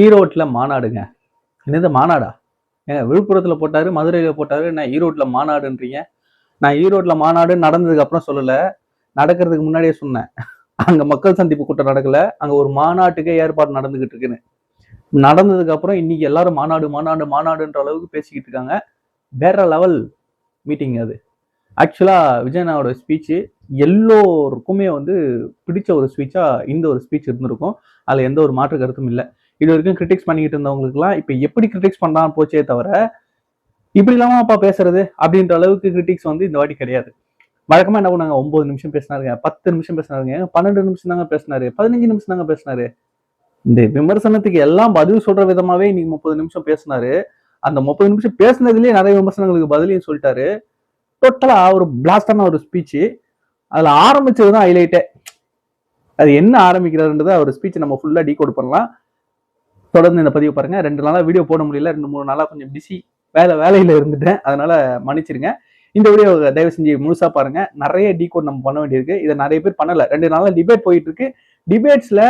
ஈரோட்டில் மாநாடுங்க. என்னது மாநாடா? ஏங்க விழுப்புரத்தில் போட்டார் மதுரையில் போட்டார் நான் ஈரோட்டில் மாநாடுன்றீங்க? நான் ஈரோட்டில் மாநாடு நடந்ததுக்கப்புறம் சொல்லலை. நடக்கிறதுக்கு முன்னாடியே சொன்னேன். அங்கே மக்கள் சந்திப்பு கூட்டம் நடக்கலை. அங்கே ஒரு மாநாட்டுக்கே ஏற்பாடு நடந்துக்கிட்டு இருக்குன்னு. நடந்ததுக்கப்புறம் இன்னைக்கு எல்லாரும் மாநாடு மாநாடு மாநாடுன்ற அளவுக்கு பேசிக்கிட்டு இருக்காங்க. வேற லெவல் மீட்டிங் அது. ஆக்சுவலாக விஜயனாவோட ஸ்பீச்சு எல்லோருக்குமே வந்து பிடிச்ச ஒரு ஸ்பீச்சாக இந்த ஒரு ஸ்பீச் இருந்திருக்கும். அதில் எந்த ஒரு மாற்று கருத்தும் இல்லை. இது வரைக்கும் கிரிட்டிக்ஸ் பண்ணிக்கிட்டு இருந்தவங்களுக்குலாம் இப்போ எப்படி கிரிட்டிக்ஸ் பண்ணலாம்னு போச்சே தவிர இப்படி இல்லாம அப்பா பேசுறது அப்படின்ற அளவுக்கு கிரிட்டிக்ஸ் வந்து இந்த வாட்டி கிடையாது. வழக்கமா என்ன பண்ணாங்க ஒன்பது நிமிஷம் பேசினாருங்க பத்து நிமிஷம் பேசினாருங்க பன்னெண்டு நிமிஷம் தாங்க பேசினாரு பதினஞ்சு நிமிஷம் தாங்க பேசினாரு. இந்த விமர்சனத்துக்கு எல்லாம் பதில் சொல்ற விதமாவே இன்னைக்கு முப்பது நிமிஷம் பேசினாரு. அந்த முப்பது நிமிஷம் பேசுனதுலயே நிறைய விமர்சனங்களுக்கு பதிலையும் சொல்லிட்டாரு. டோட்டலா ஒரு பிளாஸ்டான ஒரு ஸ்பீச்சு அதுல ஆரம்பிச்சது தான் ஹைலைட்டே அது என்ன ஆரம்பிக்கிறாருன்றத அவர் ஸ்பீச் நம்ம ஃபுல்லா டீகோட் பண்ணலாம். தொடர்ந்து இந்த பதிவு பாருங்க. ரெண்டு நாளா வீடியோ போட முடியல. ரெண்டு மூணு நாளா கொஞ்சம் பிஸி வேலை வேலையில இருந்துட்டேன். அதனால மன்னிச்சிருங்க. இந்த வீடியோ தயவு செஞ்சு முழுசா பாருங்க. நிறைய டீகோட் நம்ம பண்ண வேண்டியிருக்கு. இதை நிறைய பேர் பண்ணல. ரெண்டு நாளா டிபேட் போயிட்டு இருக்கு டிபேட்ஸ்ல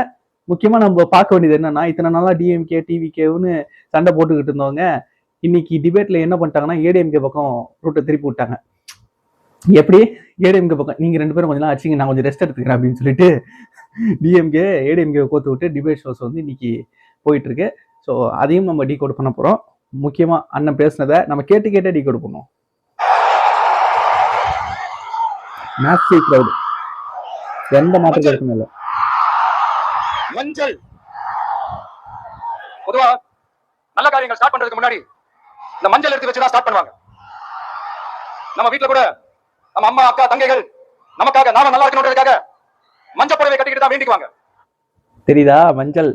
முக்கியமா நம்ம பார்க்க வேண்டியது என்னன்னா இத்தனை நாளா டிஎம்கே டிவிகேன்னு சண்டை போட்டுக்கிட்டு இருந்தவங்க இன்னைக்கு டிபேட்ல என்ன பண்ணிட்டாங்கன்னா ஏடிஎம்கே பக்கம் ரூட்டை திருப்பி விட்டாங்க. எப்படி? ஏடிஎம்கே பக்கம். நீங்க ரெண்டு பேரும் கொஞ்ச நாள் ஆச்சுங்க. நான் கொஞ்சம் ரெஸ்ட் எடுத்துக்கிறேன் அப்படின்னு சொல்லிட்டு டிஎம்கே ஏடிஎம்கே கோத்து விட்டு டிபேட் ஷோஸ் வந்து இன்னைக்கு போயிட்டு இருக்கு ஸோ அதையும் நம்ம டீகோட் பண்ண போறோம். முக்கியமா அண்ணன் பேசுனதை நம்ம கேட்டு கேட்டே டீகோட் பண்ணுவோம். மேக்ஸி க்ரௌட் எந்த மாற்று கருத்துமே இல்லை. மஞ்சள். பொதுவா நல்ல காரியங்கள் ஸ்டார்ட் பண்றதுக்கு முன்னாடி இந்த மஞ்சள் எடுத்து வச்சு தான் ஸ்டார்ட் பண்ணுவாங்க. நம்ம வீட்ல கூட நம்ம அம்மா அக்கா தங்கைகள் நமக்காக நாம நல்லா இருக்கணுன்றதுக்காக மஞ்சள் புடவை கட்டிக்கிட்டு தான் வேண்டிக்குவாங்க. தெரியுதா? மஞ்சள்.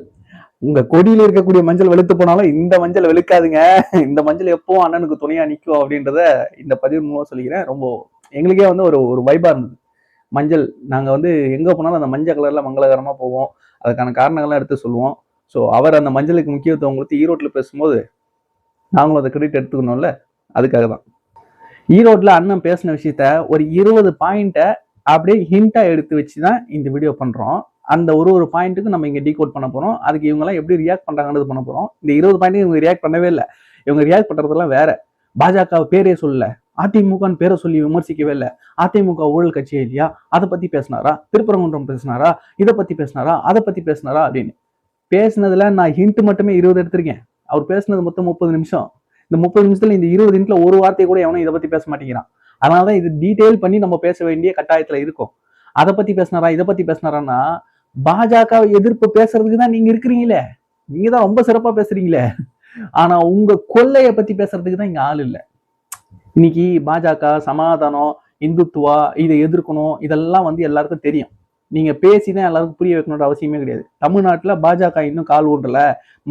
உங்க கொடியில இருக்கக்கூடிய மஞ்சள் வெளுத்து போனாலும் இந்த மஞ்சள் வெளுக்காதுங்க. இந்த மஞ்சள் எப்பவும் அண்ணனுக்கு துணையா நிற்கும் அப்படின்றத இந்த பதிவு மூலம் சொல்லிக்கிறேன். ரொம்ப எங்களுக்கே வந்து ஒரு ஒரு வைபா இருந்தது. மஞ்சள் நாங்கள் வந்து எங்கே போனாலும் அந்த மஞ்சள் கலரில் மங்களகரமாக போவோம். அதுக்கான காரணங்கள்லாம் எடுத்து சொல்லுவோம். ஸோ அவர் அந்த மஞ்சளுக்கு முக்கியத்துவம் கொடுத்து ஈரோட்டில் பேசும்போது நாங்களும் அதை கிரெடிட் எடுத்துக்கணும்ல? அதுக்காக தான் ஈரோட்டில் அண்ணன் பேசின விஷயத்த ஒரு இருபது பாயிண்ட்டை அப்படியே ஹிண்ட்டாக எடுத்து வச்சு தான் இந்த வீடியோ பண்ணுறோம் அந்த ஒரு ஒரு பாயிண்ட்டுக்கு நம்ம இங்கே டீகோட் பண்ண போகிறோம் அதுக்கு இவங்கெல்லாம் எப்படி ரியாக்ட் பண்ணுறாங்கன்றது பண்ண போகிறோம் இந்த இருபது பாயிண்ட் இவங்க ரியாக்ட் பண்ணவே இல்லை. இவங்க ரியாக்ட் பண்ணுறதெல்லாம் வேற. பாஜக பேரே சொல்லல. அதிமுகன்னு பேரை சொல்லி விமர்சிக்கவே இல்லை. அதிமுக ஊழல் கட்சியே இல்லையா? அதை பற்றி பேசினாரா? திருப்பரங்குன்றம் பேசினாரா? இதை பற்றி பேசினாரா? அதை பற்றி பேசினாரா? அப்படின்னு. பேசினதில் நான் ஹிண்ட் மட்டுமே இருபது எடுத்திருக்கேன். அவர் பேசினது மொத்தம் முப்பது நிமிஷம். இந்த முப்பது நிமிஷத்துல இந்த இருபது ஹிண்ட்ல ஒரு வார்த்தை கூட எவனும் இதை பத்தி பேச மாட்டேங்கிறான். அதனாலதான் இது டீட்டெயில் பண்ணி நம்ம பேச வேண்டிய கட்டாயத்துல இருக்கும். அதை பத்தி பேசினாரா? இதை பத்தி பேசினாரான்னா பாஜக எதிர்ப்பு பேசுறதுக்கு தான் நீங்க இருக்கிறீங்களே. நீங்க தான் ரொம்ப சிறப்பா பேசுறீங்களே. ஆனா உங்க கொள்ளையை பத்தி பேசுறதுக்கு தான் இங்க ஆள் இல்லை. இன்னைக்கு பாஜக சமாதானம் இந்துத்துவா இதை எதிர்க்கணும் இதெல்லாம் வந்து எல்லாருக்கும் தெரியும். நீங்க பேசி தான் எல்லாருக்கும் புரிய வைக்கணுன்ற அவசியமே கிடையாது. தமிழ்நாட்டுல பாஜக இன்னும் கால் ஊன்றல.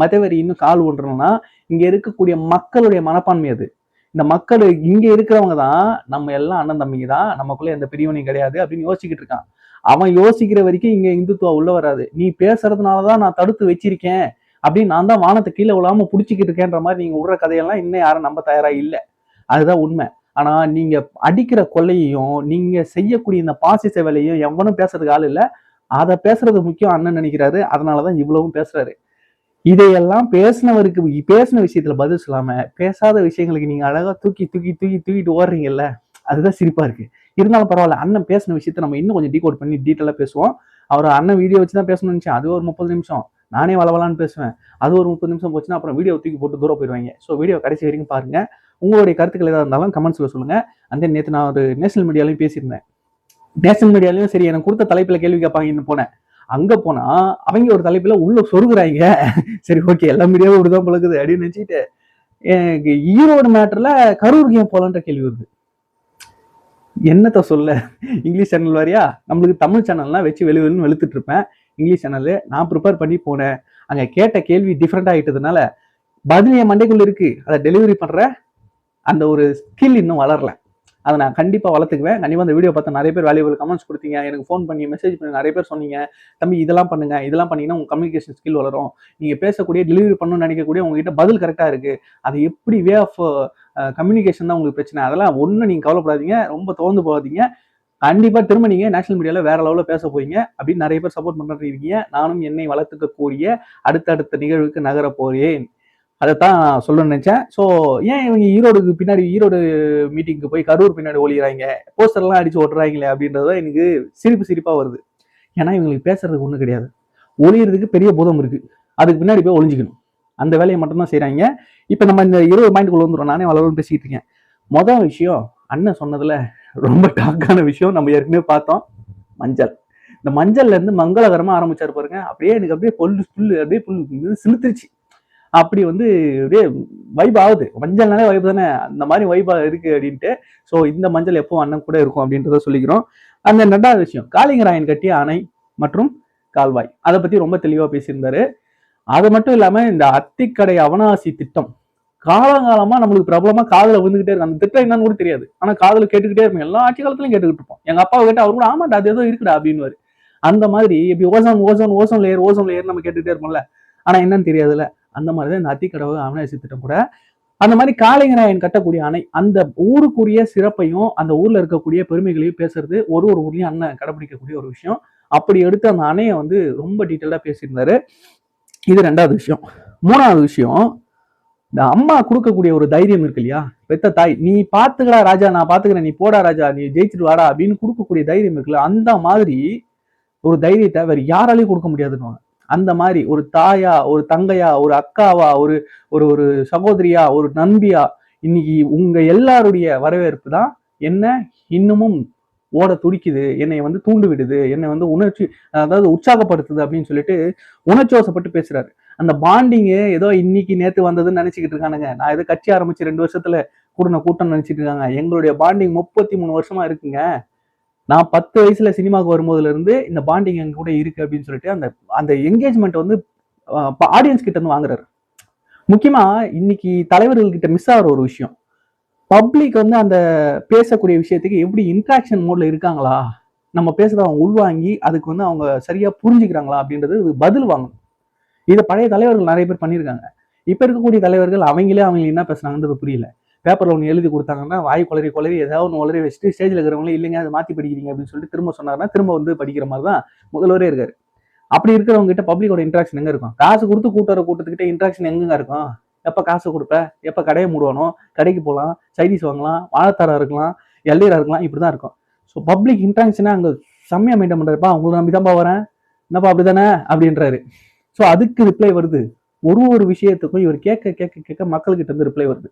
மதவெறி இன்னும் கால் ஊன்றலன்னா இங்க இருக்கக்கூடிய மக்களுடைய மனப்பான்மை அது. இந்த மக்கள் இங்க இருக்கிறவங்க தான் நம்ம எல்லாம் அண்ணன் தம்பிங்க தான் நமக்குள்ள எந்த பிரிவினையும் கிடையாது அப்படின்னு யோசிச்சுக்கிட்டு இருக்கான். அவன் யோசிக்கிற வரைக்கும் இங்க இந்துத்துவா உள்ள வராது. நீ பேசுறதுனாலதான் நான் தடுத்து வச்சிருக்கேன். அப்படின்னு நான் தான் வானத்தை கீழே விழாம புடிச்சுக்கிட்டு இருக்கேன்ற மாதிரி நீங்க விடுற கதையெல்லாம் இன்னும் யாரும் நம்ப தயாரா இல்லை. அதுதான் உண்மை. ஆனா நீங்க அடிக்கிற கொள்ளையையும் நீங்க செய்யக்கூடிய இந்த பாசிச வேலையும் எவனும் பேசுறதுக்கு ஆள் இல்ல. அதை பேசுறது முக்கியம் அண்ணன் நினைக்கிறாரு. அதனாலதான் இவ்வளவும் பேசுறாரு. இதையெல்லாம் பேசினவருக்கு பேசின விஷயத்துல பதில் சொல்லாம பேசாத விஷயங்களுக்கு நீங்க அழகா தூக்கி தூக்கி தூக்கி தூக்கிட்டு ஓடுறீங்கல்ல. அதுதான் சிரிப்பா இருக்கு. இருந்தாலும் பரவாயில்ல அண்ணன் பேசின விஷயத்த நம்ம இன்னும் கொஞ்சம் டீகோட் பண்ணி டீட்டெயிலாக பேசுவோம். அவர் அண்ணன் வீடியோ வச்சு தான் பேசணும்னு நினச்சேன். அது ஒரு முப்பது நிமிஷம். நானே வளவலான்னு பேசுவேன். அது ஒரு முப்பது நிமிஷம் போச்சுன்னா அப்புறம் வீடியோ தூக்கி போட்டு தூரம் போயிடுவாங்க. ஸோ வீடியோ கடைசி வரைக்கும் பாருங்க. உங்களுடைய கருத்துக்கள் ஏதாவது இருந்தாலும் கமெண்ட்ஸில் சொல்லுங்க. அந்த நேற்று நான் ஒரு நேஷனல் மீடியாலையும் பேசியிருந்தேன். நேஷனல் மீடியாலையும் சரி எனக்கு கொடுத்த தலைப்பில் கேள்வி கேட்பாங்கன்னு போனேன். அங்கே போனால் அவங்க ஒரு தலைப்பில் உள்ள சொருகுறாங்க. சரி ஓகே எல்லா மீடியாவும் இப்படிதான் பழகுது அப்படின்னு நினச்சிட்டு ஈரோடு மேட்டரில் கரூருக்கு ஏன் போகலான்ற கேள்வி வருது. என்னத்த சொல்ல? இங்கிலீஷ் சேனல் வரையா? நம்மளுக்கு தமிழ் சேனல்லாம் வச்சு வெளி வெளின்னு வெளுத்துட்டு இருப்பேன். இங்கிலீஷ் சேனலு நான் ப்ரிப்பேர் பண்ணி போனேன். அங்கே கேட்ட கேள்வி டிஃப்ரெண்ட் ஆகிட்டதுனால பதில் என் மண்டைக்குள்ள இருக்கு. அதை டெலிவரி பண்ணுற அந்த ஒரு ஸ்கில் இன்னும் வளரல. அதை நான் கண்டிப்பாக வளர்த்துக்குவேன். கண்டிப்பாக அந்த வீடியோ பார்த்து நிறைய பேர் வேல்யூபிள் கமெண்ட்ஸ் கொடுத்தீங்க. எனக்கு ஃபோன் பண்ணி மெசேஜ் பண்ணி நிறைய பேர் சொன்னீங்க. தம்பி இதெல்லாம் பண்ணுங்க. இதெல்லாம் பண்ணீங்கன்னா உங்கள் கம்யூனிகேஷன் ஸ்கில் வளரும். நீங்கள் பேசக்கூடிய டெலிவரி பண்ணணும்னு நினைக்கக்கூடிய உங்ககிட்ட பதில் கரெக்டாக இருக்குது அது எப்படி வே ஆஃப் கம்யூனிகேஷன் தான் உங்களுக்கு பிரச்சனை. அதெல்லாம் ஒன்றும் நீங்கள் கவலைப்படாதீங்க. ரொம்ப தோந்து போகாதீங்க. கண்டிப்பாக திரும்ப நீங்கள் நேஷனல் மீடியாவில் வேற லெவலில் பேச போறீங்க. அப்படின்னு நிறைய பேர் சப்போர்ட் பண்ணிட்டு இருக்கீங்க. நானும் என்னை வளர்த்துக்க கூடிய அடுத்தடுத்த நிகழ்வுக்கு நகர போகிறேன் அதைத்தான் நான் சொல்ல நினைச்சேன். ஸோ ஏன் இவங்க ஈரோடுக்கு பின்னாடி ஈரோடு மீட்டிங்க்கு போய் கரூர் பின்னாடி ஒளிகிறாங்க போஸ்டர்லாம் அடிச்சு ஓட்டுறாங்களே அப்படின்றது தான் எனக்கு சிரிப்பு சிரிப்பாக வருது. ஏன்னா இவங்களுக்கு பேசுறதுக்கு ஒன்றும் கிடையாது. ஒளியறதுக்கு பெரிய பூதம் இருக்கு. அதுக்கு பின்னாடி போய் ஒளிஞ்சிக்கணும். அந்த வேலையை மட்டும்தான் செய்கிறாங்க இப்போ நம்ம இந்த இருபது பாயிண்ட்குள்ள வந்துடும் நானே வளரும் பேசிக்கிட்டு இருக்கேன். மொதல் விஷயம் அண்ணன் சொன்னதில் ரொம்ப டாக்கான விஷயம் நம்ம ஏற்கனவே பார்த்தோம். மஞ்சள். இந்த மஞ்சள்லேருந்து மங்களகரமாக ஆரம்பித்தார் பாருங்க. அப்படியே எனக்கு அப்படியே புல் புல்லு அப்படியே புல் சிலுத்துருச்சு அப்படி வந்து அப்படியே வைப் ஆகுது. மஞ்சள்னாலே வைப் தானே? அந்த மாதிரி வைப் இருக்கு அப்படின்ட்டு. ஸோ இந்த மஞ்சள் எப்போ அண்ணன் கூட இருக்கும் அப்படின்றத சொல்லிக்கிறோம். அந்த ரெண்டாவது விஷயம் காளிங்கராயன் கட்டிய அணை மற்றும் கால்வாய். அதை பற்றி ரொம்ப தெளிவாக பேசியிருந்தாரு. அது மட்டும் இல்லாம இந்த அத்திக்கடை அவனாசி திட்டம் காலங்காலமா நம்மளுக்கு பிரபலமா காதில் விழுந்துகிட்டே இருக்கும் அந்த திட்டம் என்னன்னு கூட தெரியாது. ஆனா காதில் கேட்டுக்கிட்டே இருக்கும் எல்லா ஆட்சி காலத்துலயும் கேட்டுக்கிட்டு இருப்போம். எங்க அப்பா கேட்டு அவர் கூட ஆமாண்டா அது ஏதோ இருக்குடா அப்படின்னு அந்த மாதிரி இப்படி ozone ozone ozone layer ozone layer நம்ம கேட்டுக்கிட்டே இருப்போம்ல. ஆனா என்னன்னு தெரியாதுல்ல. அந்த மாதிரி தான் இந்த அத்திக்கடவு அவனாசி திட்டம் கூட. அந்த மாதிரி காளிங்கராயன் கட்டக்கூடிய அணை அந்த ஊருக்குரிய சிறப்பையும் அந்த ஊர்ல இருக்கக்கூடிய பெருமைகளையும் பேசுறது ஒரு ஒரு ஊர்லயும் அண்ணன் கடைபிடிக்கக்கூடிய ஒரு விஷயம். அப்படி எடுத்து அந்த அணையை வந்து ரொம்ப டீட்டெயிலாக பேசியிருந்தாரு. இது ரெண்டாவது விஷயம். மூணாவது விஷயம் இந்த அம்மா கொடுக்கக்கூடிய ஒரு தைரியம் இருக்கு இல்லையா? பெத்த தாய் நீ பாத்துக்கடா ராஜா நான் பாத்துக்கிறேன் நீ போடா ராஜா நீ ஜெயிச்சுட்டு வாடா அப்படின்னு கொடுக்கக்கூடிய தைரியம் இருக்குல்ல அந்த மாதிரி ஒரு தைரியத்தை வேற யாராலையும் கொடுக்க முடியாதுன்னு அந்த மாதிரி ஒரு தாயா ஒரு தங்கையா ஒரு அக்காவா ஒரு ஒரு ஒரு சகோதரியா ஒரு நண்பியா இன்னைக்கு உங்க எல்லாருடைய வரவேற்பு தான் என்ன? இன்னமும் ஓட துடிக்குது என்னை வந்து தூண்டு விடுது என்னை வந்து உணர்ச்சி அதாவது உற்சாகப்படுத்துது அப்படின்னு சொல்லிட்டு உணர்ச்சிவசப்பட்டு பேசுறாரு. அந்த பாண்டிங்கு ஏதோ இன்னைக்கு நேற்று வந்ததுன்னு நினைச்சுக்கிட்டு இருக்கானுங்க. நான் ஏதோ கட்சி ஆரம்பிச்சு ரெண்டு வருஷத்துல கூட கூட்டம் நினைச்சிட்டு இருக்காங்க. எங்களுடைய பாண்டிங் முப்பத்தி மூணு வருஷமா இருக்குங்க. நான் பத்து வயசுல சினிமாவுக்கு வரும்போதுல இருந்து இந்த பாண்டிங் எங்க கூட இருக்கு அப்படின்னு சொல்லிட்டு அந்த அந்த என்கேஜ்மெண்ட் வந்து ஆடியன்ஸ் கிட்ட இருந்து வாங்குறாரு. முக்கியமா இன்னைக்கு தலைவர்கள் கிட்ட மிஸ் ஆகிற ஒரு விஷயம். பப்ளிக் வந்து அந்த பேசக்கூடிய விஷயத்துக்கு எப்படி இன்ட்ராக்ஷன் மோட்ல இருக்காங்களா? நம்ம பேசுறத அவங்க உள்வாங்கி அதுக்கு வந்து அவங்க சரியா புரிஞ்சுக்கிறாங்களா அப்படின்றது பதில் வாங்கணும். இதை பழைய தலைவர்கள் நிறைய பேர் பண்ணியிருக்காங்க. இப்ப இருக்கக்கூடிய தலைவர்கள் அவங்களே அவங்க என்ன பேசுறாங்கன்றது புரியல. பேப்பர்ல ஒன்று எழுதி கொடுத்தாங்கன்னா வாய் குளறி குளறி ஏதாவது ஒன்று உளறி வச்சுட்டு ஸ்டேஜ்ல இருக்கிறவங்களே இல்லைங்க அதை மாத்தி படிக்கிறீங்க அப்படின்னு சொல்லிட்டு திரும்ப சொன்னாருன்னா திரும்ப வந்து படிக்கிற மாதிரி தான் முதல்வரே இருக்காரு. அப்படி இருக்கிறவங்க கிட்ட பப்ளிக்கோட இன்ட்ராக்ஷன் எங்க இருக்கும்? காசு கொடுத்து கூட்டுற கூட்டத்துக்கிட்ட இன்ட்ராக்ஷன் எங்க இருக்கும்? எப்போ காசு கொடுப்ப? எப்போ கடையை மூடுவானோ? கடைக்கு போகலாம் சைனீஸ் வாங்கலாம் வாழைத்தாரா இருக்கலாம் எல்லையரா இருக்கலாம் இப்படி தான் இருக்கும் ஸோ பப்ளிக் இன்ட்ராக்ஷனை அங்கே செம்மையாக மெயின்டைன் பண்றப்பா உங்களை நம்பி தான்ப்பா வரேன். என்னப்பா அப்படிதானே? அப்படின்றாரு. ஸோ அதுக்கு ரிப்ளை வருது. ஒரு ஒரு விஷயத்துக்கும் இவர் கேட்க கேட்க கேட்க மக்கள்கிட்ட இருந்து ரிப்ளை வருது.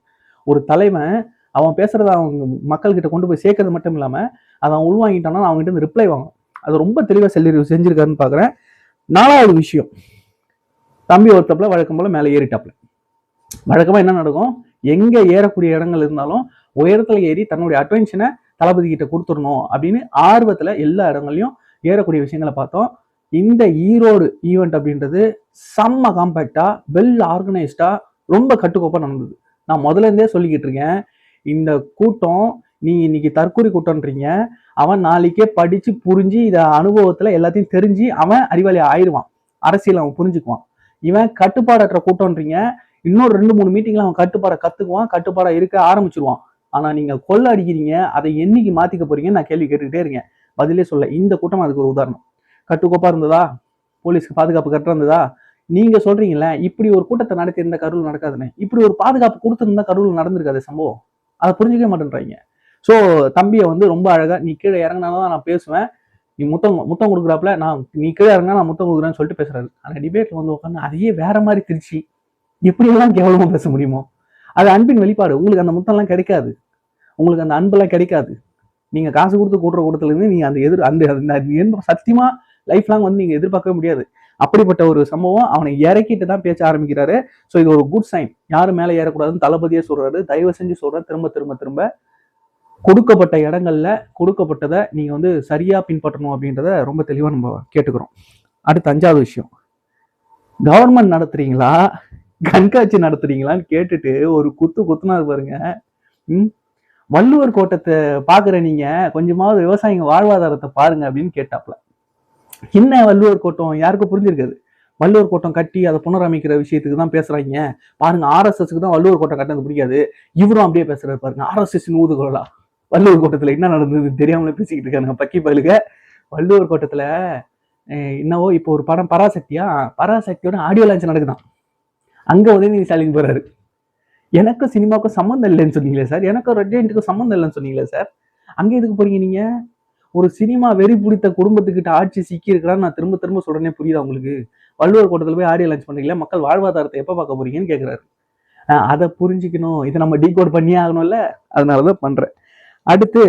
ஒரு தலைவன் அவன் பேசுறத அவங்க மக்கள்கிட்ட கொண்டு போய் சேர்க்கறது மட்டும் இல்லாமல் அதை அவன் உள்வாங்கிட்டானா அவங்ககிட்ட இருந்து ரிப்ளை வாங்கும். அது ரொம்ப தெளிவாக செல்லி செஞ்சிருக்காருன்னு பார்க்குறேன் நாலாவது விஷயம். தம்பி ஒருத்தப்பில் வழக்கம் போல் மேலே ஏறிட்டாப்புல. வழக்கமாக என்ன நடக்கும்? எங்கே ஏறக்கூடிய இடங்கள் இருந்தாலும் உயரத்தில் ஏறி தன்னுடைய அட்வென்ஷனை தளபதி கிட்ட கொடுத்துடணும் அப்படின்னு ஆர்வத்தில் எல்லா இடங்கள்லையும் ஏறக்கூடிய விஷயங்களை பார்த்தோம். இந்த ஈரோடு ஈவெண்ட் அப்படின்றது செம்ம காம்பேக்டாக வெல் ஆர்கனைஸ்டாக ரொம்ப கட்டுக்கோப்பாக நடந்தது. நான் முதல்ல இருந்தே சொல்லிக்கிட்டு இருக்கேன். இந்த கூட்டம் நீ இன்னைக்கு தற்கொலை கூட்டம்ன்றீங்க. அவன் நாளைக்கே படித்து புரிஞ்சு இதை அனுபவத்தில் எல்லாத்தையும் தெரிஞ்சு அவன் அறிவாளி ஆயிடுவான். அரசியல் அவன் புரிஞ்சுக்குவான். இவன் கட்டுப்பாடற்ற கூட்டம்ன்றீங்க. இன்னொரு ரெண்டு மூணு மீட்டிங்ல அவன் கட்டுப்பாடை கத்துக்குவான் கட்டுப்பாடா இருக்க ஆரம்பிச்சிருவான். ஆனா நீங்க கொள்ள அடிக்கிறீங்க அதை என்னைக்கு மாத்திக்க போறீங்கன்னு நான் கேள்வி கேட்டுக்கிட்டே இருக்கேன். பதிலே சொல்ல இந்த கூட்டம் அதுக்கு ஒரு உதாரணம். கட்டுக்கோப்பா இருந்ததா? போலீஸ்க்கு பாதுகாப்பு கரெக்டா இருந்ததா? நீங்க சொல்றீங்கல்ல இப்படி ஒரு கூட்டத்தை நடத்தி இருந்த கருவில் நடக்காதுன்னு. இப்படி ஒரு பாதுகாப்பு கொடுத்துருந்தா கருவில் நடந்திருக்காது சம்பவம். அதை புரிஞ்சுக்கவே மாட்டேன்றாங்க. ஸோ தம்பியை வந்து ரொம்ப அழகா நீ கீழே இறங்கினாலும் தான் நான் பேசுவேன். நீ முத்தம் முத்தம் கொடுக்குறாப்புல நான் நீ கீழே இறங்கினா நான் முத்தம் கொடுக்குறேன்னு சொல்லிட்டு பேசுறாரு. அந்த டிபேட்ல வந்து உட்காந்து அதையே வேற மாதிரி திருச்சி எப்படியெல்லாம் கேவலமா பேச முடியுமோ? அது அன்பின் வெளிப்பாடு. உங்களுக்கு அந்த முத்தம்லாம் கிடைக்காது. உங்களுக்கு அந்த அன்பெல்லாம் கிடைக்காது. நீங்க காசு கொடுத்து கூட்டுற கூட்டத்துலேருந்து நீங்கள் நீங்க அந்த எதிர் அந்த அந்த- சத்தியமாக சத்தியமா லைஃப் லாங் வந்து நீங்கள் எதிர்பார்க்கவே முடியாது. அப்படிப்பட்ட ஒரு சம்பவம் அவனை இறக்கிட்டு தான் பேச ஆரம்பிக்கிறாரு. ஸோ இது ஒரு குட் சைன் யாரும் மேலே ஏறக்கூடாதுன்னு தளபதியே சொல்றாரு. தயவு செஞ்சு சொல்றேன். திரும்ப திரும்ப திரும்ப. கொடுக்கப்பட்ட இடங்கள்ல கொடுக்கப்பட்டதை நீங்க வந்து சரியா பின்பற்றணும் அப்படின்றத ரொம்ப தெளிவா நம்ம கேட்டுக்கிறோம். அடுத்து அஞ்சாவது விஷயம். கவர்மெண்ட் நடத்துறீங்களா? கண்காட்சி நடத்துறீங்களான்னு கேட்டுட்டு ஒரு குத்து குத்துனாரு பாருங்க. ம்? வள்ளுவர் கோட்டத்தை பாக்குற நீங்க கொஞ்சமாவது விவசாயிங்க வாழ்வாதாரத்தை பாருங்க அப்படின்னு கேட்டாப்ல. என்ன வள்ளுவர் கோட்டம்? யாருக்கும் புரிஞ்சிருக்காது. வள்ளுவர் கோட்டம் கட்டி அதை புனரமைக்கிற விஷயத்துக்கு தான் பேசுறாங்க. பாருங்க ஆர்எஸ்எஸ்க்கு தான் வள்ளுவர் கோட்டம் கட்டினது பிடிக்காது. இவரும் அப்படியே பேசுறாரு பாருங்க. ஆர்எஸ்எஸ் ஊதுகோலா. வள்ளுவர் கோட்டத்துல என்ன நடந்தது தெரியாமல பேசிக்கிட்டு இருக்காங்க பக்கி பயிலுக வள்ளுவர் கோட்டத்துல என்னவோ இப்போ ஒரு படம் பராசக்தியா? பராசக்தியோட ஆடியோ லான்ச் நடக்குதான். அங்க உதயநிதி ஸ்டாலின் போறாரு. எனக்கும் சினிமாவுக்கும் சம்மந்தம் இல்லைன்னு சொன்னீங்களே சார்? எனக்கும் ரெட்ஜென்ட்டுக்கும் சம்மந்தம் இல்லைன்னு சொன்னீங்களே சார்? அங்க எதுக்கு போறீங்க நீங்க? ஒரு சினிமா வெறி பிடித்த குடும்பத்துக்கிட்ட ஆட்சி சிக்கி இருக்கிறான்னு நான் திரும்ப திரும்ப சொல்கிறேனே புரியுதா உங்களுக்கு? வள்ளுவர் கூட்டத்தில் போய் ஆடியோ லான்ச் பண்ணுறீங்களா மக்கள் வாழ்வாதாரத்தை எப்போ பார்க்க போறீங்கன்னு கேட்குறாரு அதை புரிஞ்சுக்கணும். இதை நம்ம டீகோட் பண்ணியே ஆகணும்ல? அதனாலதான் பண்றேன். அடுத்து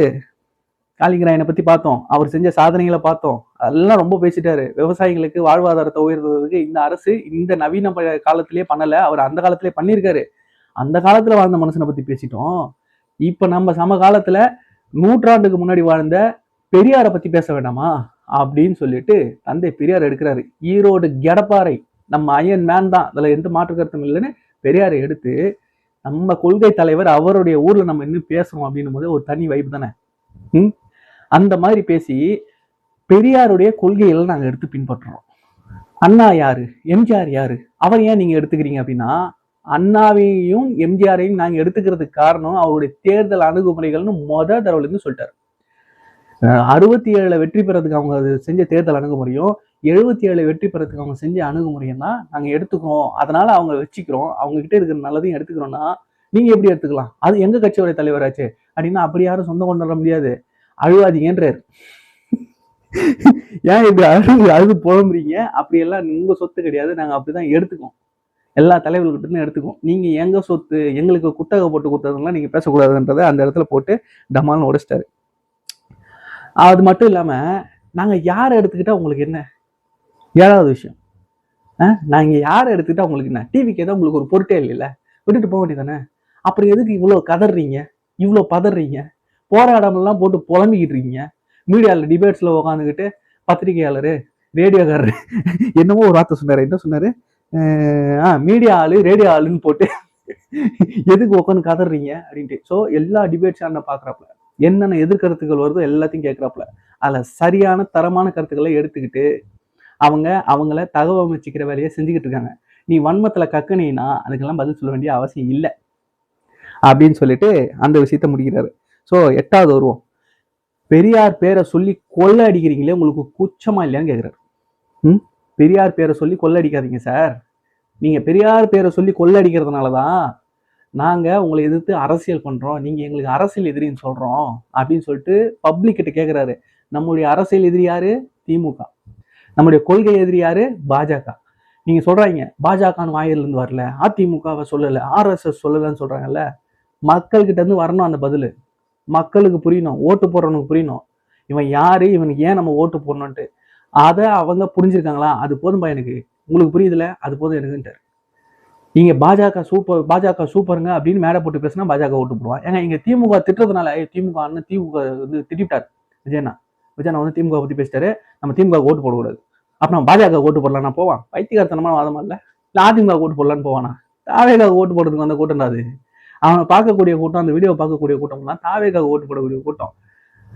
காளிங்கராயனை பத்தி பார்த்தோம். அவர் செஞ்ச சாதனைகளை பார்த்தோம். அதெல்லாம் ரொம்ப பேசிட்டாரு. விவசாயிகளுக்கு வாழ்வாதாரத்தை உயர்த்துறதுக்கு இந்த அரசு இந்த நவீன காலத்திலே பண்ணலை. பண்ணல அவர் அந்த காலத்திலே பண்ணியிருக்காரு. அந்த காலத்துல வாழ்ந்த மனுஷனை பத்தி பேசிட்டோம். இப்ப நம்ம சமகாலத்தில் நூற்றாண்டுக்கு முன்னாடி வாழ்ந்த பெரியாரை பத்தி பேச வேண்டாமா? அப்படின்னு சொல்லிட்டு தந்தை பெரியார் எடுக்கிறாரு. ஈரோடு கெடப்பாறை நம்ம அயன் மேன் தான். அதுல எந்த மாற்று கருத்தும் இல்லைன்னு பெரியாரை எடுத்து நம்ம கொள்கை தலைவர் அவருடைய ஊர்ல நம்ம இன்னும் பேசணும் அப்படின்னும் போது ஒரு தனி வைப்பு தானே? ம்? அந்த மாதிரி பேசி பெரியாருடைய கொள்கைகளை நாங்கள் எடுத்து பின்பற்றுறோம். அண்ணா யாரு? எம்ஜிஆர் யாரு? அவர் ஏன் நீங்க எடுத்துக்கிறீங்க அப்படின்னா அண்ணாவையும் எம்ஜிஆரையும் நாங்க எடுத்துக்கிறதுக்கு காரணம் அவருடைய தேர்தல் அணுகுமுறைகள்னு மொத தடவைலேருந்து சொல்லிட்டாரு. அறுபத்தி ஏழுல வெற்றி பெறதுக்கு அவங்க அது செஞ்ச தேர்தல் அணுகுமுறையும் எழுபத்தி ஏழு வெற்றி பெறதுக்கு அவங்க செஞ்ச அணுகுமுறையும் தான் நாங்க எடுத்துக்கிறோம். அதனால அவங்க வச்சுக்கிறோம். அவங்க கிட்ட இருக்கிற நல்லதையும் எடுத்துக்கிறோம்னா நீங்க எப்படி எடுத்துக்கலாம்? அது எங்க கட்சியோட தலைவராச்சு? அப்படின்னா அப்படி யாரும் சொந்தம் கொண்டு வர முடியாது. அழுவாதீங்கன்றாரு. ஏன் இப்படி அழுது அழுது புலம்புறீங்க? அப்படியெல்லாம் உங்க சொத்து கிடையாது. நாங்க அப்படிதான் எடுத்துக்கோம் எல்லா தலைவர்கிட்ட இருந்து எடுத்துக்கோம் நீங்க எங்க சொத்து எங்களுக்கு குத்தகை போட்டு கொடுத்ததுலாம் நீங்க பேசக்கூடாதுன்றதை அந்த இடத்துல போட்டு டமால்னு உடைச்சிட்டாரு. அது மட்டும் இல்லாம நாங்க யாரை எடுத்துக்கிட்டா உங்களுக்கு என்ன? ஏழாவது விஷயம். நாங்க யாரை எடுத்துக்கிட்டா உங்களுக்கு என்ன? டிவிக்கு ஏதோ உங்களுக்கு ஒரு பொருட்டே இல்லைல்ல? விட்டுட்டு போக வேண்டியதானே அப்புறம் எதுக்கு இவ்வளோ கதறீங்க? இவ்வளோ பதறீங்க? போராடாமலாம் போட்டு புலம்பிக்கிட்டு இருக்கீங்க. மீடியாவில் டிபேட்ஸில் உட்காந்துக்கிட்டு பத்திரிகையாளர் ரேடியோக்காரர் என்னமோ ஒரு வார்த்தை சொன்னார். என்ன சொன்னார்? ஆ மீடியா ஆளு ரேடியோ ஆளுன்னு போட்டு எதுக்கு உட்காந்து கதறீங்க? அப்படின்ட்டு. ஸோ எல்லா டிபேட் சேனல் பார்க்குறாப்புல என்னென்ன எதிர்கருத்துக்கள் வருதோ எல்லாத்தையும் கேட்குறாப்புல அதில் சரியான தரமான கருத்துக்களை எடுத்துக்கிட்டு அவங்க அவங்கள தகவமைச்சிக்கிற வேலையை செஞ்சுக்கிட்டு இருக்காங்க. நீ வன்மத்தில் கக்குனீன்னா அதுக்கெல்லாம் பதில் சொல்ல வேண்டிய அவசியம் இல்லை. அப்படின்னு சொல்லிட்டு அந்த விஷயத்த முடிக்கிறாரு. ஸோ எட்டாவது வருவோம் பெரியார் பேரை சொல்லி கொள்ளை அடிக்கிறீங்களே உங்களுக்கு கூச்சமா இல்லையான்னு கேட்குறாரு ம்? பெரியார் பேரை சொல்லி கொள்ளை அடிக்காதீங்க சார். நீங்கள் பெரியார் பேரை சொல்லி கொள்ளை அடிக்கிறதுனால தான் நாங்கள் உங்களை எதிர்த்து அரசியல் பண்ணுறோம் நீங்கள் எங்களுக்கு அரசியல் எதிரின்னு சொல்கிறோம் அப்படின்னு சொல்லிட்டு பப்ளிக் கிட்ட கேக்குறாரு. நம்முடைய அரசியல் எதிரி யாரு? திமுக. நம்முடைய கொள்கை எதிரி யாரு? பாஜக. நீங்கள் சொல்கிறாங்க பாஜகன்னு வாயிலிருந்து வரல அதிமுகவை சொல்லலை ஆர்எஸ்எஸ் சொல்லலைன்னு சொல்கிறாங்கல்ல மக்கள்கிட்ட இருந்து வரணும் அந்த பதில். மக்களுக்கு புரியணும் ஓட்டு போடுறவனுக்கு புரியணும். இவன் யாரு? இவனுக்கு ஏன் நம்ம ஓட்டு போடணும்ட்டு அதை அவங்க புரிஞ்சிருக்காங்களா? அது போதும்பா எனக்கு. உங்களுக்கு புரியுதுல அது போதும் எனக்குன்ட்டார். நீங்க பாஜக சூப்பர் பாஜக சூப்பருங்க அப்படின்னு மேடை போட்டு பேசினா பாஜக ஓட்டு போடுவான் ஏங்க இங்க திமுக திட்டுறதுனால திமுக அண்ணன் திமுக வந்து திட்டிவிட்டார் விஜயண்ணா விஜயண்ணா வந்து திமுக பத்தி பேசிட்டாரு. நம்ம திமுக ஓட்டு போடக்கூடாது. அப்ப நம்ம பாஜக ஓட்டு போடலாம் போவான். பைத்தியகாரத்தனமான வாதமா இல்ல? இல்ல அதிமுக ஓட்டு போடலான்னு போவானா? தாவேகா ஓட்டு போடுறதுக்கு வந்த கூட்டம் அது. அவனை பார்க்கக்கூடிய கூட்டம் அந்த வீடியோ பார்க்கக்கூடிய கூட்டம்லாம் தாவேகா ஓட்டு போடக்கூடிய கூட்டம்.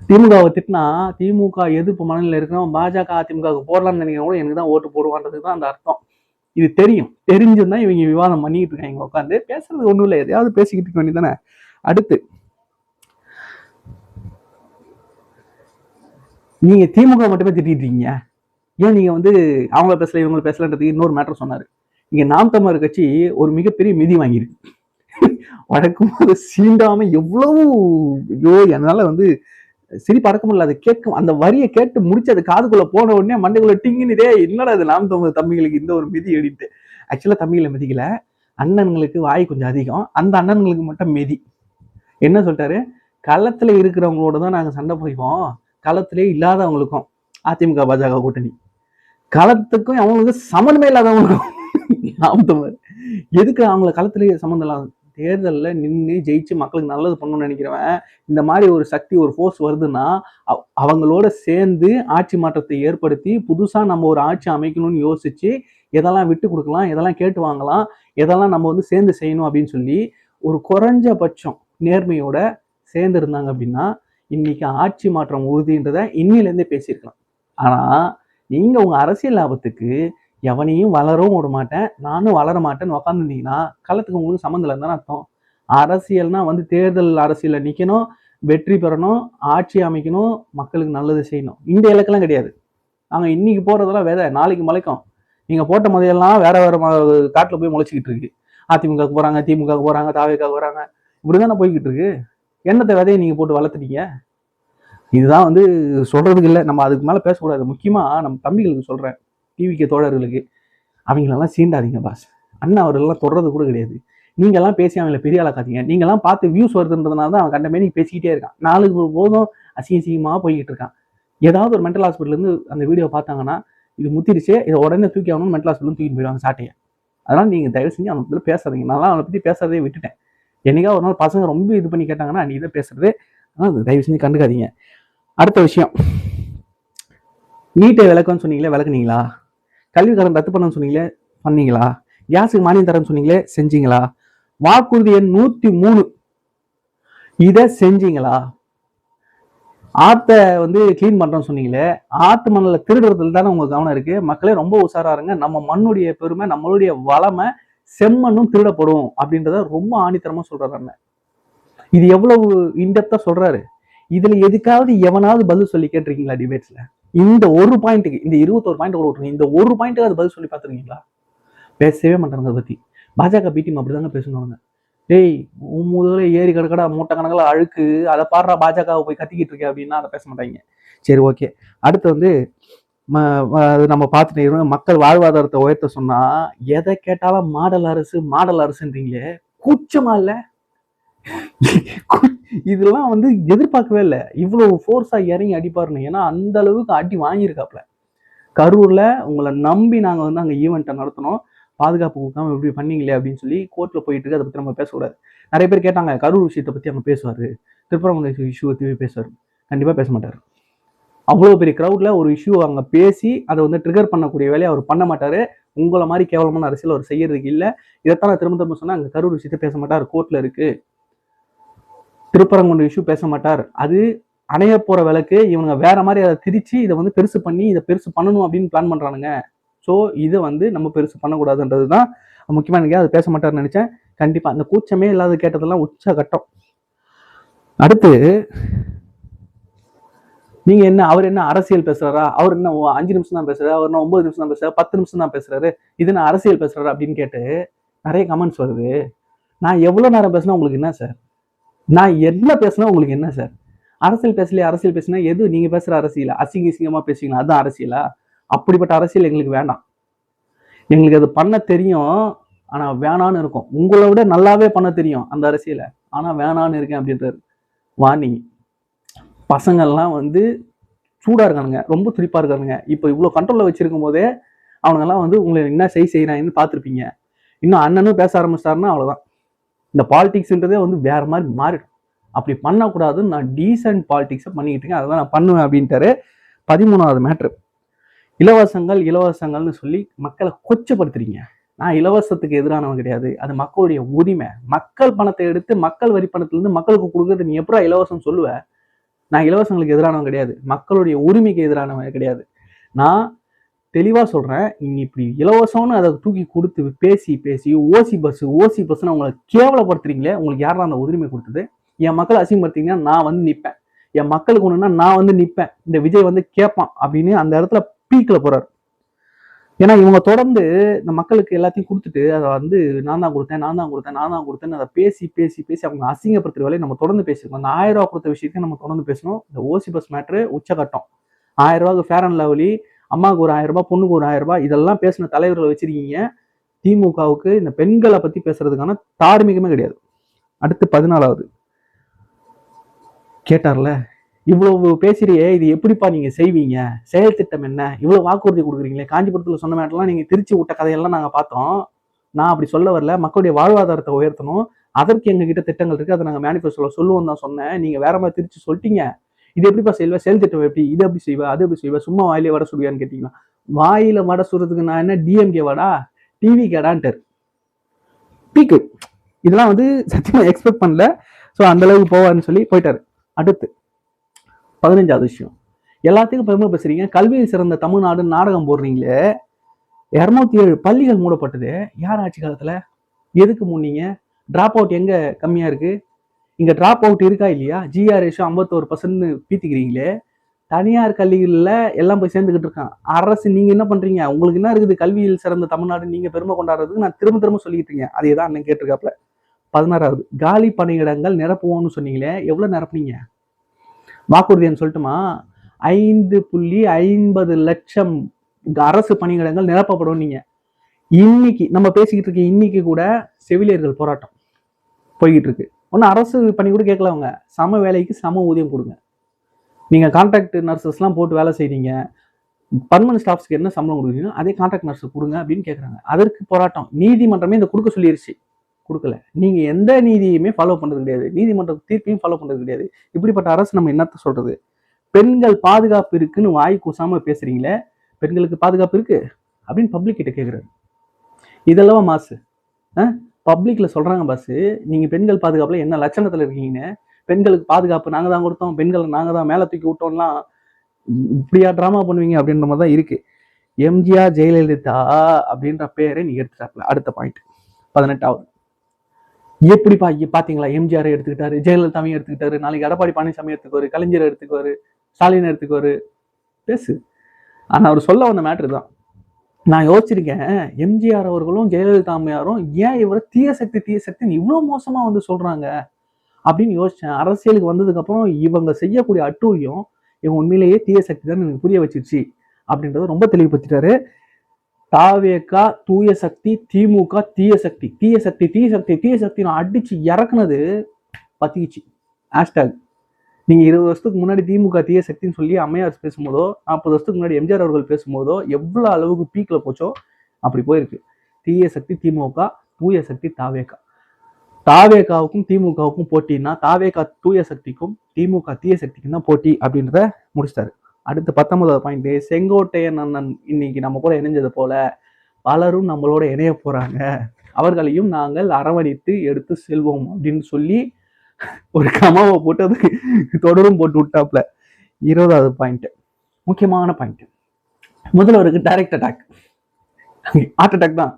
திமுகவை திட்டினா திமுக எதிர்ப்பு மனநிலை இருக்கிறவன் பாஜக அதிமுகவுக்கு போடலாம்னு நினைக்கிறவங்க எனக்கு தான் ஓட்டு போடுவான்றதுக்கு தான் அந்த அர்த்தம். இது தெரியும். தெரிஞ்சுதான் இவங்க விவாதம் பண்ணிக்கிட்டு இருக்காங்க. உட்காந்து பேசுறது ஒண்ணும் இல்லை. எதையாவது பேசிக்கிட்டு இருக்க வேண்டியதானே அடுத்து நீங்க திமுக மட்டுமே திட்டிட்டு இருக்கீங்க. ஏன் நீங்க வந்து அவங்கள பேசல இவங்களை பேசலன்றதுக்கு இன்னொரு மேட்டர் சொன்னாரு. இங்க நாம் தமிழர் கட்சி ஒரு மிகப்பெரிய மிதி வாங்கியிருக்கு. வடக்கும் போது சீண்டாம எவ்வளவு ஐயோ என்னால வந்து சிரிப்பு அடக்க முடியல. அதை கேட்கும் அந்த வரியை கேட்டு முடிச்சு அது காதுக்குள்ள போன உடனே மண்டைக்குள்ள டிங்கின்னு என்னடா இது நாம் தமிழ் தம்பிகளுக்கு இந்த ஒரு மிதி எடுத்து ஆக்சுவலா தமிழ்ல மிதிக்கல. அண்ணன்களுக்கு வாய் கொஞ்சம் அதிகம். அந்த அண்ணன்களுக்கு மட்டும் மிதி. என்ன சொல்லிட்டாரு? களத்துல இருக்கிறவங்களோட தான் நாங்க சண்டை போய்வோம் களத்திலே இல்லாதவங்களுக்கும் அதிமுக பாஜக கூட்டணி. களத்துக்கும் அவங்களுக்கு சம்மந்தமே இல்லாதவங்களுக்கும். நாம் எதுக்கு அவங்கள களத்திலேயே சம்மந்தம் இல்லாத தேர்தலில் நின்று ஜெயிச்சு மக்களுக்கு நல்லது பண்ணணும்னு நினைக்கிறவன் இந்த மாதிரி ஒரு சக்தி ஒரு ஃபோர்ஸ் வருதுன்னா அவங்களோட சேர்ந்து ஆட்சி மாற்றத்தை ஏற்படுத்தி புதுசாக நம்ம ஒரு ஆட்சி அமைக்கணும்னு யோசிச்சு எதெல்லாம் விட்டு கொடுக்கலாம் எதெல்லாம் கேட்டு வாங்கலாம் எதெல்லாம் நம்ம வந்து சேர்ந்து செய்யணும் அப்படின்னு சொல்லி ஒரு குறைஞ்சபட்சம் நேர்மையோட சேர்ந்து இருந்தாங்க அப்படின்னா இன்னைக்கு ஆட்சி மாற்றம் உறுதின்றத இன்னிலேருந்தே பேசியிருக்கலாம். ஆனால் நீங்கள் உங்கள் அரசியல் லாபத்துக்கு எவனையும் வளரவும் விட மாட்டேன். நானும் வளர மாட்டேன்னு உக்காந்துருந்தீங்கன்னா களத்துக்கு உங்களுக்கு சம்மந்தம் இல்லைன்னு தானே அர்த்தம். அரசியல்னா வந்து தேர்தல் அரசியலில் நிற்கணும் வெற்றி பெறணும் ஆட்சி அமைக்கணும் மக்களுக்கு நல்லது செய்யணும். இந்த இலக்கெல்லாம் கிடையாது. நாங்கள் இன்னைக்கு போகிறதெல்லாம் விதை நாளைக்கு முளைக்கும். நீங்கள் போட்ட முதையெல்லாம் வேற வேற காட்டில் போய் முளைச்சிக்கிட்டு இருக்கு. அதிமுக போகிறாங்க திமுக போகிறாங்க போறாங்க போகிறாங்க இப்படி தானே போய்கிட்டு இருக்கு. என்னத்தை விதையை நீங்கள் போட்டு வளர்த்துட்டீங்க? இதுதான் வந்து சொல்கிறதுக்கு இல்லை. நம்ம அதுக்கு மேலே பேசக்கூடாது. முக்கியமாக நம்ம தம்பிகளுக்கு சொல்கிறேன் டிவிக்கு தோழர்களுக்கு அவங்களெல்லாம் சீண்டாதீங்க பாஸ் அண்ணா அவர்களெல்லாம் தொடர்றது கூட கிடையாது. நீங்கள்லாம் பேசி அவங்கள பெரிய ஆளாக்காதீங்க நீங்கள்லாம் பார்த்து வியூஸ் வருதுன்றதுனால தான் அவன் கண்ட மாரி பேசிக்கிட்டே இருக்கான். நாளுக்கு போதும் அசிங்க அசிங்கமா போய்கிட்டு இருக்கான். ஏதாவது ஒரு மென்டல் ஹாஸ்பிட்டல் இருந்து அந்த வீடியோ பார்த்தாங்கன்னா இது முத்திருச்சு இதை உடனே தூக்கி ஆகணும்னு மென்டல் ஹாஸ்பிட்டலும் தூக்கி போயிடுவாங்க சாட்டையை. அதனால் நீங்கள் தயவு செஞ்சு அவனை பற்றி பேசாதீங்க. நான் அவனை பற்றி பேசுறதே விட்டுட்டேன். என்னைக்கா ஒரு நாள் பசங்க ரொம்ப இது பண்ணி கேட்டாங்கன்னா நீ இதை பேசுறது ஆனால் தயவு செஞ்சு கண்டுக்காதீங்க. அடுத்த விஷயம். நீட்டை விளக்குன்னு சொன்னீங்களே விளக்குனீங்களா? கல்வி கடன் ரத்து பண்ண சொன்னீங்களே பண்ணீங்களா? கேஸுக்கு மானியம் தரேன்னு சொன்னீங்களே செஞ்சீங்களா? வாக்குறுதி எண் நூத்தி மூணு. இதை செஞ்சீங்களா? ஆத்த வந்து கிளீன் பண்றோம்னு சொன்னீங்களே ஆத்து மண்ணில் திருடுறதுல தானே உங்க கவனம் இருக்கு? மக்களே ரொம்ப உஷாரா இருங்க. நம்ம மண்ணுடைய பெருமை நம்மளுடைய வளமை செம்மண்ணும் திருடப்படும் அப்படின்றத ரொம்ப ஆணித்தரமா சொல்றாரு அண்ணன். இது எவ்வளவு இன்டெப்தா சொல்றாரு? இதுல எதுக்காவது எவனாவது பதில் சொல்லி கேட்டிருக்கீங்களா டிபேட்ஸ்ல இந்த ஒரு பாயிண்ட்டுக்கு இந்த இருபத்தோரு பாயிண்ட் கூட விட்டுருங்க. இந்த ஒரு பாயிண்ட்டுக்கு அது பதில் சொல்லி பார்த்துருக்கீங்களா? பேசவே மாட்டாங்க அதை பத்தி. பாஜக பிடிஎம் அப்படிதாங்க பேசணுவாங்க டேய் உன் முதல்ல ஏறி கிடக்கடா மூட்டை கணக்கில் அழுக்கு அதை பாடுறா பாஜகவை போய் கத்திக்கிட்டு இருக்கேன் அப்படின்னா அதை பேச மாட்டாங்க. சரி ஓகே. அடுத்து வந்து ம- அது நம்ம பார்த்துட்டு மக்கள் வாழ்வாதாரத்தை உயர்த்த சொன்னா எதை கேட்டாலும் மாடல் அரசு மாடல் அரசுன்றீங்களே. கூச்சமா இல்லை? இதெல்லாம் வந்து எதிர்பார்க்கவே இல்லை. இவ்வளவு ஃபோர்ஸா இறங்கி அடிப்பாருன்னு. ஏன்னா அந்த அளவுக்கு அடி வாங்கியிருக்காப்ல. கரூர்ல உங்களை நம்பி நாங்கள் வந்து அங்கே ஈவெண்ட்டை நடத்தினோம். பாதுகாப்பு கொடுக்காம இப்படி பண்ணீங்களே அப்படின்னு சொல்லி கோர்ட்ல போயிட்டு இருக்கு. அதை பத்தி நம்ம பேசக்கூடாது நிறைய பேர் கேட்டாங்க கரூர் விஷயத்தை பத்தி அவங்க பேசுவாரு. திருப்பரங்குன்ற இஷ்யூ பத்தி பேசுவார். கண்டிப்பா பேச மாட்டார். அவ்வளோ பெரிய கிரௌட்ல ஒரு இஷ்யூ அங்கே பேசி அதை வந்து ட்ரிகர் பண்ணக்கூடிய வேலையை அவர் பண்ண மாட்டாரு. உங்களை மாதிரி கேவலமான அரசியல் அவர் செய்யறதுக்கு இல்லை. இதைத்தான் நான் திரும்ப திரும்ப சொன்னால் அங்கே கரூர் விஷயத்தை பேச மாட்டார். கோர்ட்ல இருக்கு. திருப்பரங்குன்ற இஷ்யூ பேச மாட்டார். அது அணைய போற விளக்கு இவனுங்க வேற மாதிரி அதை திரிச்சு இதை வந்து பெருசு பண்ணி இதை பெருசு பண்ணணும் அப்படின்னு பிளான் பண்றானுங்க. ஸோ இதை வந்து நம்ம பெருசு பண்ணக்கூடாதுன்றது தான் முக்கியமாக எனக்கு அது பேச மாட்டார்னு நினைச்சேன். கண்டிப்பா அந்த கூச்சமே இல்லாத கேட்டதெல்லாம் உச்ச கட்டம் அடுத்து நீங்க என்ன அவர் என்ன அரசியல் பேசுறாரா? அவர் என்ன அஞ்சு நிமிஷம் தான் பேசுறாரு அவர் என்ன ஒன்பது நிமிஷம் தான் பேசுறாரு பத்து நிமிஷம் தான் பேசுறாரு இது என்ன அரசியல் பேசுறாரு அப்படின்னு கேட்டு நிறைய கமெண்ட்ஸ் வருது. நான் எவ்வளவு நேரம் பேசினா உங்களுக்கு என்ன சார் நான் என்ன பேசினா உங்களுக்கு என்ன சார்? அரசியல் பேசலையே? அரசியல் பேசினா எது? நீங்க பேசுற அரசியல்? அசிங்க அசிங்கமா பேசுவீங்களா? அதுதான் அரசியலா? அப்படிப்பட்ட அரசியல் எங்களுக்கு வேண்டாம் எங்களுக்கு அது பண்ண தெரியும். ஆனா வேணான்னு இருக்கும். உங்களை விட நல்லாவே பண்ண தெரியும் அந்த அரசியலை. ஆனா வேணான்னு இருக்கேன் அப்படின்றாரு. வார்னிங் பசங்கள்லாம் வந்து சூடா இருக்கானுங்க. ரொம்ப துடிப்பா இருக்கானுங்க. இப்போ இவ்வளவு கண்ட்ரோல்ல வச்சிருக்கும் போதே அவனுங்கெல்லாம் வந்து உங்களை என்ன செய் செய்யறாங்கன்னு பார்த்துருப்பீங்க. இன்னும் அண்ணனும் பேச ஆரம்பிச்சிட்டாருன்னா அவ்வளவுதான். இந்த பாலிடிக்ஸ்ன்றதே வந்து வேற மாதிரி மாறிடும். அப்படி பண்ணக்கூடாதுன்னு நான் டீசென்ட் பாலிடிக்ஸை பண்ணிக்கிட்டு இருக்கேன். அதை நான் பண்ணுவேன் அப்படின்ட்டாரு பதிமூணாவது மேட்ரு இலவசங்கள் இலவசங்கள்னு சொல்லி மக்களை கொச்சப்படுத்துறீங்க. நான் இலவசத்துக்கு எதிரானவன் கிடையாது. அது மக்களுடைய உரிமை. மக்கள் பணத்தை எடுத்து மக்கள் வரி பணத்திலேருந்து மக்களுக்கு கொடுக்கறது நீ எப்படா இலவசம் சொல்லுவ? நான் இலவசங்களுக்கு எதிரானவன் கிடையாது. மக்களுடைய உரிமைக்கு எதிரானவன் கிடையாது. நான் தெளிவா சொல்றேன். நீங்க இப்படி இலவசம்னு அதை தூக்கி கொடுத்து பேசி பேசி ஓசி பஸ் ஓசி பஸ்ன்னு அவங்களை கேவலப்படுத்துறீங்களே உங்களுக்கு யாரா அந்த உரிமை கொடுத்தது? என் மக்களை அசிங்கப்படுத்திங்கன்னா நான் வந்து நிப்பேன். என் மக்களுக்கு ஒண்ணுன்னா நான் வந்து நிப்பேன். இந்த விஜய் வந்து கேட்பான் அப்படின்னு அந்த இடத்துல பீக்ல போறாரு. ஏன்னா இவங்க தொடர்ந்து இந்த மக்களுக்கு எல்லாத்தையும் கொடுத்துட்டு அதை வந்து நான் தான் கொடுத்தேன் நான் தான் கொடுத்தேன் நான் தான் கொடுத்தேன்னு அதை பேசி பேசி பேசி அவங்க அசிங்கப்படுத்துற வேலையை நம்ம தொடர்ந்து பேசியிருக்கோம் அந்த ஆயிரம் ரூபா கொடுத்த விஷயத்தையும் நம்ம தொடர்ந்து பேசணும். இந்த ஓசி பஸ் மேட்ரு உச்சகட்டம். ஆயிரம் ரூபாய்க்கு ஃபேர் அண்ட் லவ்லி அம்மாவுக்கு ஒரு ஆயிரம் ரூபாய் பொண்ணுக்கு ஒரு ஆயிரம் ரூபாய் இதெல்லாம் பேசின தலைவர்களை வச்சிருக்கீங்க. திமுகவுக்கு இந்த பெண்களை பத்தி பேசுறதுக்கான தார்மீகமே கிடையாது. அடுத்து பதினாலாவது. கேட்டார்ல இவ்வளவு பேசுறியே இது எப்படிப்பா நீங்க செய்வீங்க? செயல் திட்டம் என்ன? இவ்வளவு வாக்குறுதி கொடுக்குறீங்களே காஞ்சிபுரத்துல சொன்ன மேட்டெல்லாம் நீங்க திருச்சி விட்ட கதையெல்லாம் நாங்க பார்த்தோம். நான் அப்படி சொல்ல வரல. மக்களுடைய வாழ்வாதாரத்தை உயர்த்தணும். அதற்கு எங்ககிட்ட திட்டங்கள் இருக்கு. அதை நாங்க மேனிஃபெஸ்டோல சொல்லுவோம் தான் சொன்னேன். நீங்க வேற மாதிரி திருச்சி சொல்லிட்டீங்க. இது எப்படிப்பா செய்வ? செயல் திட்டம் எப்படி? இது எப்படி செய்வ? அது எப்படி செய்வ? சும்மா வாயிலே வட சுடுவியான்னு கேட்டீங்கன்னா வாயில வட சுடுறதுக்கு நான் என்ன டிஎம்கே வாடா? டிவி கேடான்ட்டு பீக்கு இதெல்லாம் வந்து சத்தியமா எக்ஸ்பெக்ட் பண்ணல. ஸோ அந்த அளவுக்கு போவார்னு சொல்லி போயிட்டாரு. அடுத்து பதினஞ்சாவது விஷயம். எல்லாத்துக்கும் பெருமை பேசுறீங்க. கல்வியில் சிறந்த தமிழ்நாடு நாடகம் போடுறீங்களே. இரநூத்தி ஏழு பள்ளிகள் மூடப்பட்டது. யார் ஆட்சி காலத்துல? எதுக்கு முன்னீங்க டிராப் அவுட் எங்க கம்மியா இருக்கு? இங்கே ட்ராப் அவுட் இருக்கா இல்லையா? ஜிஆர் ரேஷியோ ஐம்பத்தோரு பர்சன்ட்னு பீத்திக்கிறீங்களே. தனியார் கல்விகளில் எல்லாம் போய் சேர்ந்துக்கிட்டு இருக்கான். அரசு நீங்கள் என்ன பண்ணுறீங்க உங்களுக்கு என்ன இருக்குது? கல்வியில் சிறந்த தமிழ்நாடு நீங்கள் பெருமை கொண்டாடுறதுக்கு நான் திரும்ப திரும்ப சொல்லிக்கிட்டு இருக்கேன். அதே தான் அண்ணன் கேட்டிருக்காப்ல பதினாறாவது காலி பணியிடங்கள் நிரப்புவோம்னு சொன்னீங்களே எவ்வளோ நிரப்புனீங்க? வாக்குறுதின்னு சொல்லட்டுமா? ஐந்து புள்ளி ஐம்பது லட்சம் அரசு பணியிடங்கள் நிரப்பப்படும் நீங்கள் இன்னைக்கு நம்ம பேசிக்கிட்டு இருக்க இன்னைக்கு கூட செவிலியர்கள் போராட்டம் போய்கிட்டு இருக்கு. ஒன்றும் அரசு பண்ணி கூட கேட்கல அவங்க. சம வேலைக்கு சம ஊதியம் கொடுங்க. நீங்கள் கான்ட்ராக்ட் நர்சஸ்லாம் போட்டு வேலை செய்கிறீங்க பர்மனன்ட் ஸ்டாஃப்ஸ்க்கு என்ன சம்பளம் கொடுக்குறீங்களோ அதே கான்ட்ராக்ட் நர்ஸ் கொடுங்க அப்படின்னு கேட்குறாங்க அதற்கு போராட்டம். நீதிமன்றமே இந்த கொடுக்க சொல்லிருச்சு. கொடுக்கல. நீங்கள் எந்த நீதியுமே ஃபாலோ பண்ணுறது கிடையாது. நீதிமன்ற தீர்ப்பையும் ஃபாலோ பண்ணுறது கிடையாது. இப்படிப்பட்ட அரசு நம்ம என்னத்த சொல்கிறது பெண்கள் பாதுகாப்பு இருக்குன்னு வாய் கூசாம பேசுகிறீங்களே பெண்களுக்கு பாதுகாப்பு இருக்குது அப்படின்னு பப்ளிக் கிட்ட கேட்குறாரு இதெல்லாம் மாசு? பப்ளிக்கில் சொல்கிறாங்க பஸ்ஸு நீங்கள் பெண்கள் பாதுகாப்பில் என்ன லட்சணத்தில் இருக்கீங்கன்னு? பெண்களுக்கு பாதுகாப்பு நாங்கள் தான் கொடுத்தோம். பெண்களை நாங்கள் தான் மேலே தூக்கி விட்டோம்லாம் இப்படியா ட்ராமா பண்ணுவீங்க அப்படின்ற மாதிரி தான் இருக்குது எம்ஜிஆர் ஜெயலலிதா அப்படின்ற பேரை நீ எடுத்துட்டாப்ல அடுத்த பாயிண்ட் பதினெட்டாவது. எப்படிப்பா இங்க பார்த்தீங்களா எம்ஜிஆர் எடுத்துக்கிட்டாரு ஜெயலலிதாவையும் எடுத்துக்கிட்டாரு நாளைக்கு எடப்பாடி பழனிசாமி எடுத்துக்குவாரு கலைஞர் எடுத்துக்குவாரு ஸ்டாலின் எடுத்துக்குவாரு. பேசு. ஆனால் அவர் சொல்ல வந்த மேட்ரு தான். நான் யோசிச்சிருக்கேன். எம்ஜிஆர் அவர்களும் ஜெயலலிதா அம்மையாரும் ஏன் இவரை தீய சக்தி தீய சக்தின்னு இவ்வளோ மோசமாக வந்து சொல்கிறாங்க அப்படின்னு யோசித்தேன் அரசியலுக்கு வந்ததுக்கப்புறம் இவங்க செய்யக்கூடிய அட்டூழியம் இவங்க உண்மையிலேயே தீய சக்தி தான் எனக்கு புரிய வச்சிருச்சு அப்படின்றத ரொம்ப தெளிவுபடுத்திட்டாரு. தாவேக்கா தூய சக்தி திமுக தீய சக்தி. தீய சக்தி தீய சக்தி தீய சக்தி நான் அடிச்சு இறக்குனது பத்திக்குச்சு. ஹேஷ்டாக் நீங்கள் இருபது வருஷத்துக்கு முன்னாடி திமுக தீய சக்தின்னு சொல்லி அம்மையார் பேசும்போதோ நாற்பது வருஷத்துக்கு முன்னாடி எம்ஜிஆர் அவர்கள் பேசும்போதோ எவ்வளோ அளவுக்கு பீக்கில் போச்சோ அப்படி போயிருக்கு. தீய சக்தி திமுக தூய சக்தி தாவேக்கா. தாவேகாவுக்கும் திமுகவுக்கும் போட்டின்னா தாவேகா தூய சக்திக்கும் திமுக தீய சக்திக்கும் தான் போட்டி அப்படின்றத முடிச்சிட்டாரு. அடுத்து பத்தொன்பதாவது பாயிண்ட் செங்கோட்டையன் அண்ணன் இன்னைக்கு நம்ம கூட இணைஞ்சது போல பலரும் நம்மளோட இணைய போறாங்க. அவர்களையும் நாங்கள் அரவணைத்து எடுத்து செல்வோம் அப்படின்னு சொல்லி ஒரு கமாவை போட்டு அதுக்கு தொடரும் போட்டு விட்டாப்ல இருபதாவது பாயிண்ட் முக்கியமான பாயிண்ட் முதல்வருக்கு டைரக்ட் அட்டாக் ஹார்ட் அட்டாக் தான்.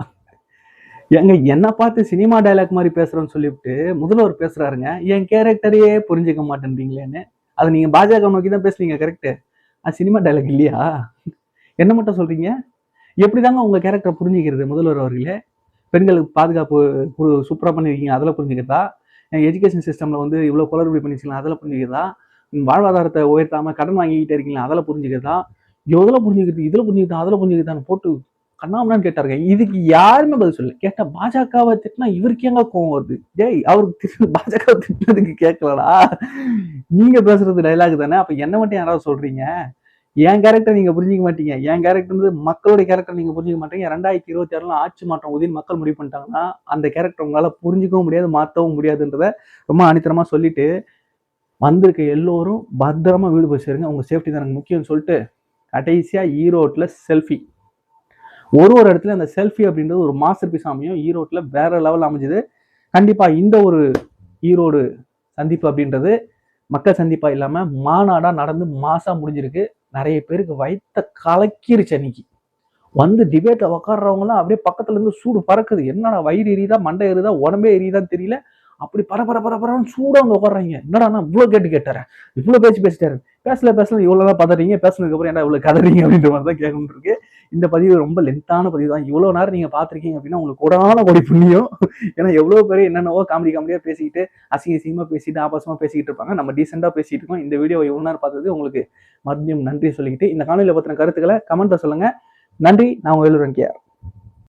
ஏங்க என்ன பார்த்து சினிமா டைலாக் மாதிரி பேசுறோம்னு சொல்லிவிட்டு முதல்வர் பேசுறாருங்க. என் கேரக்டரையே புரிஞ்சுக்க மாட்டேன்றீங்களேன்னு. அது நீங்க பாஜக நோக்கி தான் பேசுறீங்க கரெக்டு அது சினிமா டைலாக் இல்லையா? என்ன மட்டும் சொல்றீங்க? எப்படிதாங்க உங்க கேரக்டரை புரிஞ்சுக்கிறது முதல்வர் அவர்களே? பெண்களுக்கு பாதுகாப்பு சூப்பரா பண்ணிருக்கீங்க அதில் புரிஞ்சுக்கிறதா? எஜுகேஷன் சிஸ்டமில் வந்து இவ்வளோ குளறுபடி பண்ணிச்சிக்கலாம் அதில் புரிஞ்சுக்கிறதா? வாழ்வாதாரத்தை உயர்த்தாம கடன் வாங்கிக்கிட்டே இருக்கீங்களா அதில் புரிஞ்சுக்கிறதா? எதில் புரிஞ்சுக்கிறது இதில் புரிஞ்சுக்கிறதா அதில் புரிஞ்சுக்கிறதான்னு போட்டு கண்ணாமனான்னு கேட்டாருங்க. இதுக்கு யாருமே பதில் சொல்லல. கேட்டால் பாஜகவை திட்டினா இவருக்கு எங்க கோவம் வருது? டேய் அவருக்கு பாஜக திட்டினதுக்கு கேட்கலடா. நீங்கள் பேசுறது டைலாக் தானே அப்போ என்ன மட்டும் யாராவது சொல்கிறீங்க என் கேரக்டர் நீங்க புரிஞ்சிக்க மாட்டீங்க. என் கேரக்டர் வந்து மக்களுடைய கேரக்டர் நீங்க புரிஞ்சிக்க மாட்டீங்க. ரெண்டாயிரத்தி இருபத்தி ஆறுல ஆட்சி மாற்றம் உதவி மக்கள் முடிவு பண்ணிட்டாங்கன்னா அந்த கேரக்டர் உங்களால புரிஞ்சிக்கவும் முடியாது மாற்றவும் முடியாதுன்றத ரொம்ப அனித்தரமாக சொல்லிட்டு வந்திருக்க எல்லோரும் பத்திரமா வீடு போய் சேருங்க. உங்க சேஃப்டி தான் எனக்கு முக்கியம்னு சொல்லிட்டு கடைசியா ஈரோட்ல செல்ஃபி ஒரு ஒரு இடத்துல அந்த செல்ஃபி அப்படின்றது ஒரு மாஸ்டர் பீஸ் அமையும். ஈரோட்ல வேற லெவல் அமைஞ்சது. கண்டிப்பா இந்த ஒரு ஈரோடு சந்திப்பு அப்படின்றது மக்கள் சந்திப்பா இல்லாம மாநாடா நடந்து மாசா முடிஞ்சிருக்கு. நிறைய பேருக்கு வயித்த கலக்கிருச்சு அன்னைக்கு. வந்து டிபேட்ல உக்காடுறவங்களாம் அப்படியே பக்கத்துல இருந்து சூடு பறக்குது. என்னடா வயிறு எரியுதா மண்டை எரியுதா உடம்பே எரியுதான்னு தெரியல. அப்படி பர பர பர பரன்னு வந்து உட்காடுறாங்க என்னடா நான் இவ்வளோ கேட்டு கேட்டாரு இவ்வளோ பேச்சு பேசிட்டாரு பேசல பேசல இவ்வளவு பதறீங்க. பேசுனதுக்கப்புறம் என்ன இவ்வளோ கதறீங்க அப்படின்ற மாதிரி தான் கேட்கணும் இருக்கு. இந்த பதிவு ரொம்ப லென்த்தான பதிவு தான். இவ்வளவு நேரம் நீங்க பாத்திருக்கீங்க அப்படின்னா உங்களுக்கு கூடான கொடி புண்ணியம். ஏன்னா எவ்வளவு பேர் என்னென்னவோ காமெடி காமெடியா பேசிக்கிட்டு அசிங்க அசிங்கமா பேசிட்டு ஆபாசமா பேசிக்கிட்டு இருப்பாங்க. நம்ம டீசெண்டா பேசிட்டு இருக்கோம். இந்த வீடியோ இவ்வளோ நேரம் பார்த்தது உங்களுக்கு மறுபடியும் நன்றி சொல்லிக்கிட்டு இந்த காணொலியில பத்தின கருத்துக்களை கமெண்ட்ல சொல்லுங்க. நன்றி. நான் வேலூர் கேஆர்